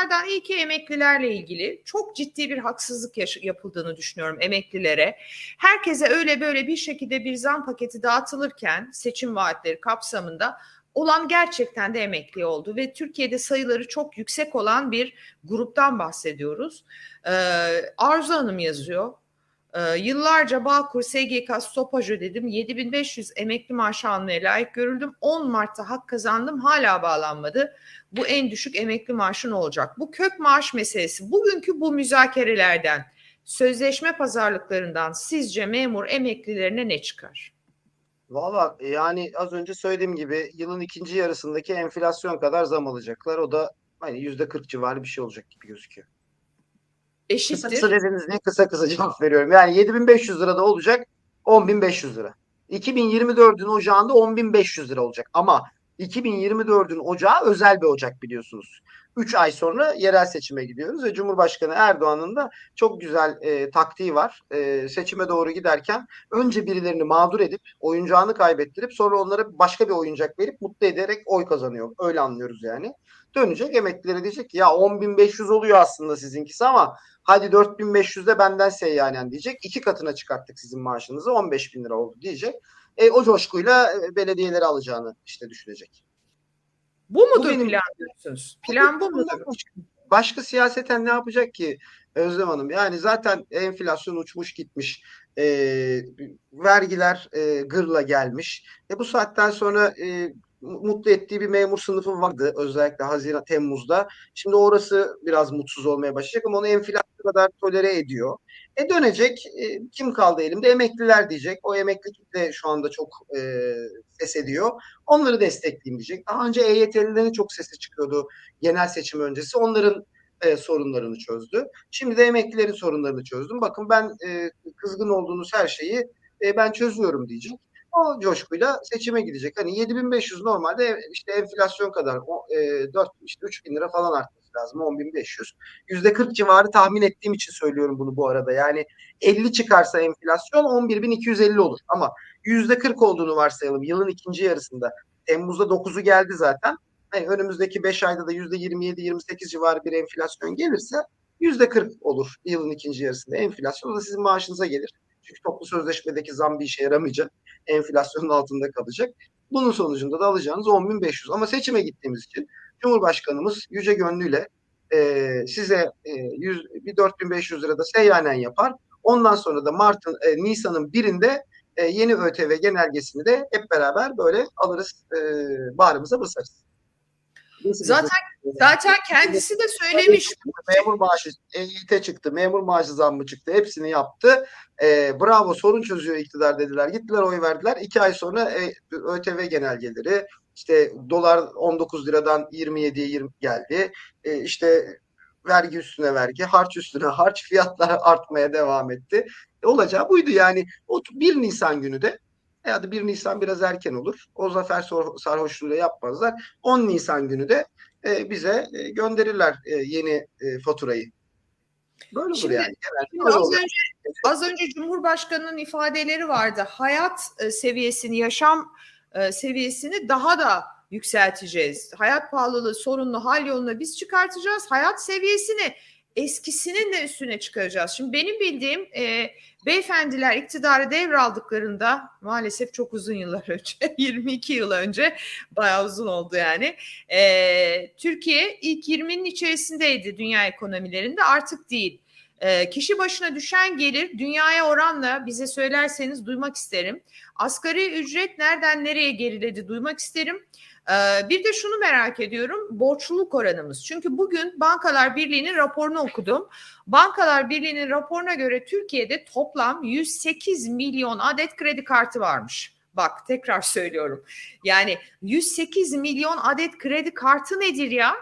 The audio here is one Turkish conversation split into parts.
bunlardan ilki emeklilerle ilgili çok ciddi bir haksızlık yapıldığını düşünüyorum emeklilere. Herkese öyle böyle bir şekilde bir zam paketi dağıtılırken seçim vaatleri kapsamında olan gerçekten de emekli oldu ve Türkiye'de sayıları çok yüksek olan bir gruptan bahsediyoruz. Ee, Arzu Hanım yazıyor. Ee, yıllarca Bağkur, SGK, stopaj ödedim. 7500 emekli maaşı almaya layık görüldüm. 10 Mart'ta hak kazandım. Hala bağlanmadı. Bu en düşük emekli maaşı ne olacak? Bu kök maaş meselesi. Bugünkü bu müzakerelerden, sözleşme pazarlıklarından sizce memur emeklilerine ne çıkar? Valla yani az önce söylediğim gibi yılın ikinci yarısındaki enflasyon kadar zam alacaklar. O da hani yüzde 40 civarı bir şey olacak gibi gözüküyor. Eşittir. Kısa kısa dediniz diye kısa kısa cevap veriyorum. Yani 7500 lirada olacak 10500 lira. 2024'ün ocağında 10500 lira olacak. Ama 2024'ün ocağı özel bir ocak biliyorsunuz. 3 ay sonra yerel seçime gidiyoruz ve Cumhurbaşkanı Erdoğan'ın da çok güzel e, taktiği var. E, seçime doğru giderken önce birilerini mağdur edip oyuncağını kaybettirip sonra onlara başka bir oyuncak verip mutlu ederek oy kazanıyor. Öyle anlıyoruz yani. Dönecek emeklilere diyecek ki ya 10.500 oluyor aslında sizinkisi ama hadi 4.500 de benden seyyanen diyecek. İki katına çıkarttık sizin maaşınızı 15.000 lira oldu diyecek. E, o coşkuyla e, belediyeleri alacağını işte düşünecek. Bu mudur bu benim, plan diyorsunuz? Plan bu mudur? Başka siyaseten ne yapacak ki Özlem Hanım? Yani zaten enflasyon uçmuş gitmiş. E, vergiler e, gırla gelmiş. E, bu saatten sonra e, mutlu ettiği bir memur sınıfı vardı özellikle Haziran Temmuz'da. Şimdi orası biraz mutsuz olmaya başlayacak ama onu enflasyon kadar tolere ediyor. E dönecek e, kim kaldı elimde? Emekliler diyecek. O emekli kitle şu anda çok e, ses ediyor. Onları destekleyeyim diyecek. Daha önce EYT'lilerin çok sesi çıkıyordu genel seçim öncesi. Onların e, sorunlarını çözdü. Şimdi de emeklilerin sorunlarını çözdüm. Bakın ben e, kızgın olduğunuz her şeyi e, ben çözüyorum diyecek. O coşkuyla seçime gidecek. Hani 7500 normalde işte enflasyon kadar o, e, 4 işte 3000 lira falan artması lazım 10500. %40 civarı tahmin ettiğim için söylüyorum bunu bu arada. Yani 50 çıkarsa enflasyon 11250 olur ama %40 olduğunu varsayalım yılın ikinci yarısında. Temmuz'da 9'u geldi zaten. Yani önümüzdeki 5 ayda da %27-28 civarı bir enflasyon gelirse %40 olur yılın ikinci yarısında enflasyon. O da sizin maaşınıza gelir. Çünkü toplu sözleşmedeki zam bir işe yaramayacak. Enflasyonun altında kalacak. Bunun sonucunda da alacağınız 10.500. Ama seçime gittiğimiz için Cumhurbaşkanımız yüce gönlüyle e, size e, 100, bir 4500 lirada seyyanen yapar. Ondan sonra da Mart'ın e, Nisan'ın birinde e, yeni ÖTV genelgesini de hep beraber böyle alırız e, bağrımıza basarız. Zaten zaten kendisi de söylemiş. Memur maaşı EYT çıktı, memur maaşı zammı çıktı. Hepsini yaptı. E, bravo sorun çözüyor iktidar dediler. Gittiler oy verdiler. İki ay sonra e, ÖTV genelgeleri işte dolar 19 liradan 27'ye 20 geldi. E, işte vergi üstüne vergi, harç üstüne harç fiyatlar artmaya devam etti. E, olacağı buydu yani. O 1 Nisan günü de ya da 1 Nisan biraz erken olur. O zafer sarhoşluğuyla yapmazlar. 10 Nisan günü de e, bize e, gönderirler e, yeni e, faturayı. Böyle şimdi, yani. Az, önce, az önce Cumhurbaşkanı'nın ifadeleri vardı. Hayat e, seviyesini, yaşam e, seviyesini daha da yükselteceğiz. Hayat pahalılığı sorunlu hal yoluna biz çıkartacağız. Hayat seviyesini eskisinin de üstüne çıkaracağız. Şimdi benim bildiğim e, beyefendiler iktidarı devraldıklarında maalesef çok uzun yıllar önce 22 yıl önce bayağı uzun oldu yani e, Türkiye ilk 20'nin içerisindeydi dünya ekonomilerinde artık değil. E, kişi başına düşen gelir dünyaya oranla bize söylerseniz duymak isterim. Asgari ücret nereden nereye geriledi duymak isterim. Bir de şunu merak ediyorum borçluluk oranımız. Çünkü bugün Bankalar Birliği'nin raporunu okudum. Bankalar Birliği'nin raporuna göre Türkiye'de toplam 108 milyon adet kredi kartı varmış. Bak tekrar söylüyorum. Yani 108 milyon adet kredi kartı nedir ya?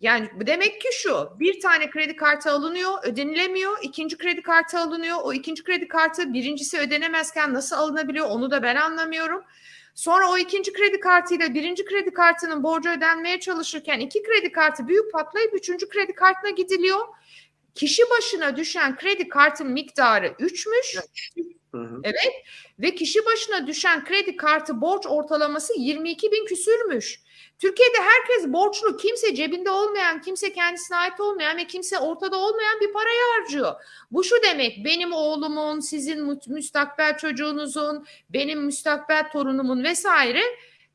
Yani demek ki şu bir tane kredi kartı alınıyor ödenilemiyor ikinci kredi kartı alınıyor o ikinci kredi kartı birincisi ödenemezken nasıl alınabiliyor onu da ben anlamıyorum. Sonra o ikinci kredi kartıyla birinci kredi kartının borcu ödenmeye çalışırken iki kredi kartı büyük patlayıp üçüncü kredi kartına gidiliyor. Kişi başına düşen kredi kartın miktarı 3'müş. Evet ve kişi başına düşen kredi kartı borç ortalaması 22 bin küsürmüş. Türkiye'de herkes borçlu. Kimse cebinde olmayan, kimse kendisine ait olmayan ve kimse ortada olmayan bir parayı harcıyor. Bu şu demek benim oğlumun, sizin müstakbel çocuğunuzun, benim müstakbel torunumun vesaire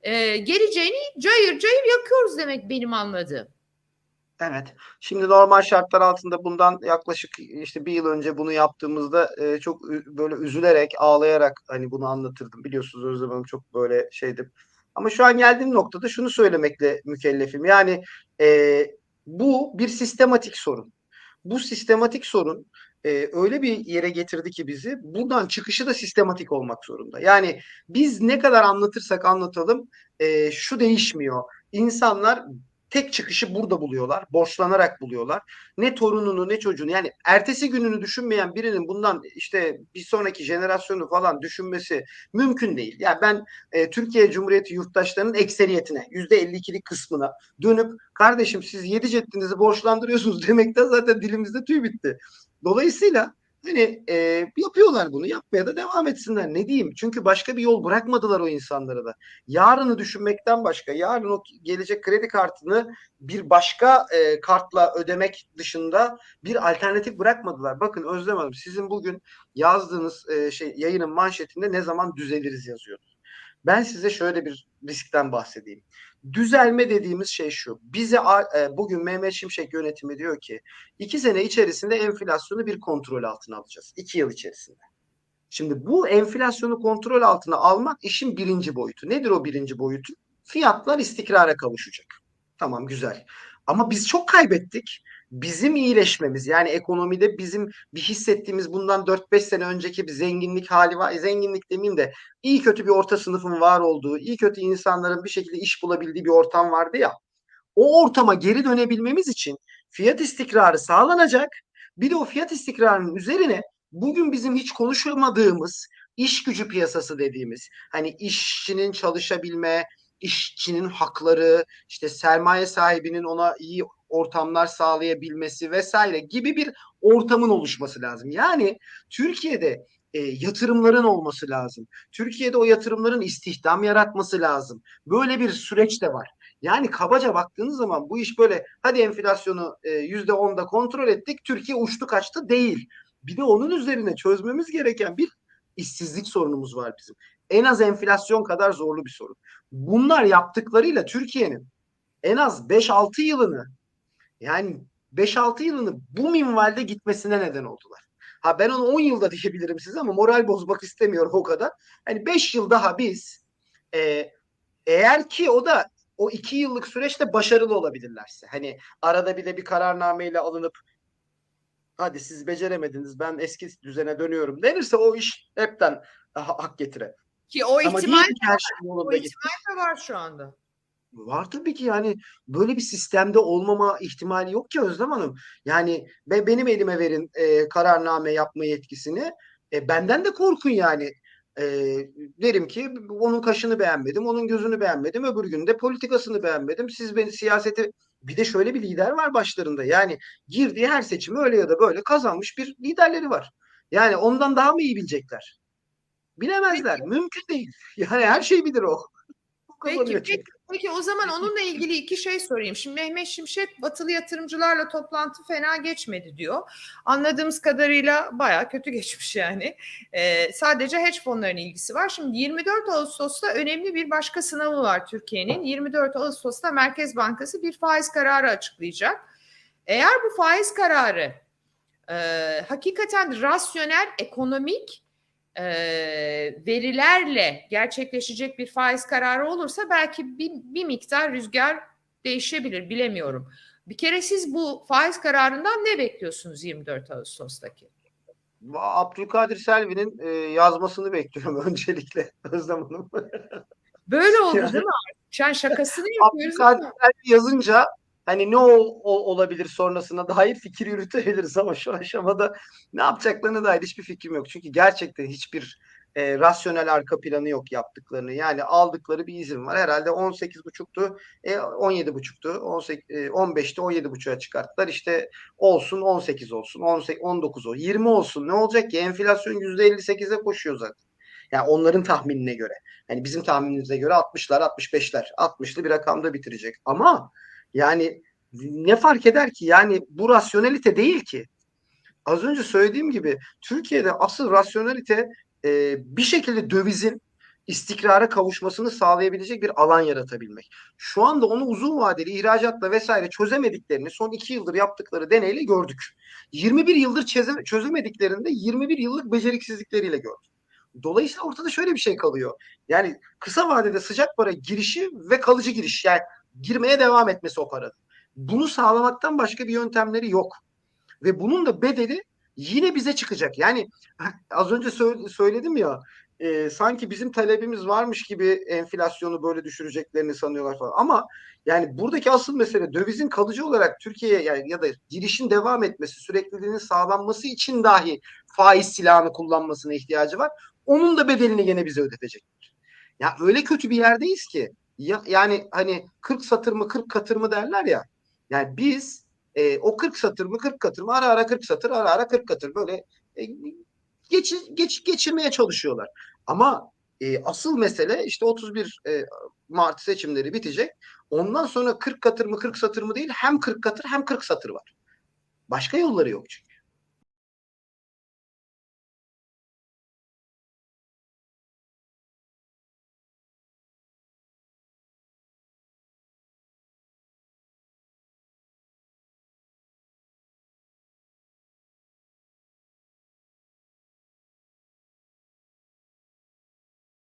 e, geleceğini cayır cayır yakıyoruz demek benim anladığım. Evet. Şimdi normal şartlar altında bundan yaklaşık işte bir yıl önce bunu yaptığımızda e, çok böyle üzülerek, ağlayarak hani bunu anlatırdım. Biliyorsunuz Özlem Hanım çok böyle şeydim. Ama şu an geldiğim noktada şunu söylemekle mükellefim. Yani e, bu bir sistematik sorun. Bu sistematik sorun e, öyle bir yere getirdi ki bizi buradan çıkışı da sistematik olmak zorunda. Yani biz ne kadar anlatırsak anlatalım e, şu değişmiyor. İnsanlar tek çıkışı burada buluyorlar. Borçlanarak buluyorlar. Ne torununu ne çocuğunu yani ertesi gününü düşünmeyen birinin bundan işte bir sonraki jenerasyonu falan düşünmesi mümkün değil. Yani ben e, Türkiye Cumhuriyeti yurttaşlarının ekseriyetine yüzde 52'lik kısmına dönüp kardeşim siz yedi ceddinizi borçlandırıyorsunuz demekten zaten dilimizde tüy bitti. Dolayısıyla Hani e, yapıyorlar bunu. Yapmaya da devam etsinler. Ne diyeyim? Çünkü başka bir yol bırakmadılar o insanlara da. Yarını düşünmekten başka, yarın o gelecek kredi kartını bir başka e, kartla ödemek dışında bir alternatif bırakmadılar. Bakın Özlem Hanım sizin bugün yazdığınız e, şey yayının manşetinde ne zaman düzeliriz yazıyordu. Ben size şöyle bir riskten bahsedeyim. Düzelme dediğimiz şey şu. Bize e, bugün Mehmet Şimşek yönetimi diyor ki iki sene içerisinde enflasyonu bir kontrol altına alacağız. İki yıl içerisinde. Şimdi bu enflasyonu kontrol altına almak işin birinci boyutu. Nedir o birinci boyutu? Fiyatlar istikrara kavuşacak. Tamam güzel. Ama biz çok kaybettik bizim iyileşmemiz yani ekonomide bizim bir hissettiğimiz bundan 4-5 sene önceki bir zenginlik hali var. Zenginlik demeyeyim de iyi kötü bir orta sınıfın var olduğu, iyi kötü insanların bir şekilde iş bulabildiği bir ortam vardı ya. O ortama geri dönebilmemiz için fiyat istikrarı sağlanacak. Bir de o fiyat istikrarının üzerine bugün bizim hiç konuşamadığımız iş gücü piyasası dediğimiz hani işçinin çalışabilme, işçinin hakları, işte sermaye sahibinin ona iyi ortamlar sağlayabilmesi vesaire gibi bir ortamın oluşması lazım. Yani Türkiye'de e, yatırımların olması lazım. Türkiye'de o yatırımların istihdam yaratması lazım. Böyle bir süreç de var. Yani kabaca baktığınız zaman bu iş böyle hadi enflasyonu e, yüzde onda kontrol ettik Türkiye uçtu kaçtı değil. Bir de onun üzerine çözmemiz gereken bir işsizlik sorunumuz var bizim. En az enflasyon kadar zorlu bir sorun. Bunlar yaptıklarıyla Türkiye'nin en az 5-6 yılını yani 5-6 yılını bu minvalde gitmesine neden oldular. Ha ben onu 10 yılda diyebilirim size ama moral bozmak istemiyorum o kadar. Hani 5 yıl daha biz e, eğer ki o da o 2 yıllık süreçte başarılı olabilirlerse. Hani arada bir de bir kararnameyle alınıp hadi siz beceremediniz ben eski düzene dönüyorum denirse o iş hepten hak getire. Ki o ihtimal, Ama ki her şey o ihtimal de var şu anda. Var tabii ki yani böyle bir sistemde olmama ihtimali yok ki Özlem Hanım. Yani be, benim elime verin e, kararname yapma yetkisini. E, benden de korkun yani. E, derim ki onun kaşını beğenmedim, onun gözünü beğenmedim, öbür gün de politikasını beğenmedim. Siz beni siyasete bir de şöyle bir lider var başlarında. Yani girdiği her seçimi öyle ya da böyle kazanmış bir liderleri var. Yani ondan daha mı iyi bilecekler? Bilemezler. Mümkün değil. Yani her şey bilir o. Peki, peki, peki o zaman onunla ilgili iki şey sorayım. Şimdi Mehmet Şimşek batılı yatırımcılarla toplantı fena geçmedi diyor. Anladığımız kadarıyla baya kötü geçmiş yani. Ee, sadece hedge fonların ilgisi var. Şimdi 24 Ağustos'ta önemli bir başka sınavı var Türkiye'nin. 24 Ağustos'ta Merkez Bankası bir faiz kararı açıklayacak. Eğer bu faiz kararı e, hakikaten rasyonel, ekonomik e, verilerle gerçekleşecek bir faiz kararı olursa belki bir, bir miktar rüzgar değişebilir bilemiyorum. Bir kere siz bu faiz kararından ne bekliyorsunuz 24 Ağustos'taki? Abdülkadir Selvi'nin e, yazmasını bekliyorum öncelikle Özlem Hanım. Böyle oldu yani, değil mi? Sen şakasını yapıyoruz. Abdülkadir Selvi yazınca hani ne o, o olabilir sonrasına dair fikir yürütebiliriz ama şu aşamada ne yapacaklarına dair hiçbir fikrim yok. Çünkü gerçekten hiçbir e, rasyonel arka planı yok yaptıklarını. Yani aldıkları bir izin var. Herhalde 18.5'tu, e, 17.5'tu, 18, e, 15'ti 17.5'a çıkarttılar. İşte olsun 18 olsun, 18, 19 olsun, 20 olsun. Ne olacak ki? Enflasyon %58'e koşuyor zaten. Yani onların tahminine göre. Yani bizim tahminimize göre 60'lar 65'ler 60'lı bir rakamda bitirecek. Ama yani ne fark eder ki? Yani bu rasyonelite değil ki. Az önce söylediğim gibi Türkiye'de asıl rasyonelite e, bir şekilde dövizin istikrara kavuşmasını sağlayabilecek bir alan yaratabilmek. Şu anda onu uzun vadeli ihracatla vesaire çözemediklerini son iki yıldır yaptıkları deneyle gördük. 21 yıldır çöze, çözemediklerinde 21 yıllık beceriksizlikleriyle gördük. Dolayısıyla ortada şöyle bir şey kalıyor. Yani kısa vadede sıcak para girişi ve kalıcı giriş. Yani girmeye devam etmesi o paranın. Bunu sağlamaktan başka bir yöntemleri yok. Ve bunun da bedeli yine bize çıkacak. Yani az önce söyledim ya e, sanki bizim talebimiz varmış gibi enflasyonu böyle düşüreceklerini sanıyorlar falan. Ama yani buradaki asıl mesele dövizin kalıcı olarak Türkiye'ye yani ya da girişin devam etmesi, sürekliliğinin sağlanması için dahi faiz silahını kullanmasına ihtiyacı var. Onun da bedelini gene bize ödetecekler. Ya öyle kötü bir yerdeyiz ki ya, yani hani 40 satır mı 40 katır mı derler ya. Yani biz e, o 40 satır mı 40 katır mı ara ara 40 satır ara ara 40 katır böyle e, geç, geç, geçirmeye çalışıyorlar. Ama e, asıl mesele işte 31 e, Mart seçimleri bitecek. Ondan sonra 40 katır mı 40 satır mı değil hem 40 katır hem 40 satır var. Başka yolları yok çünkü.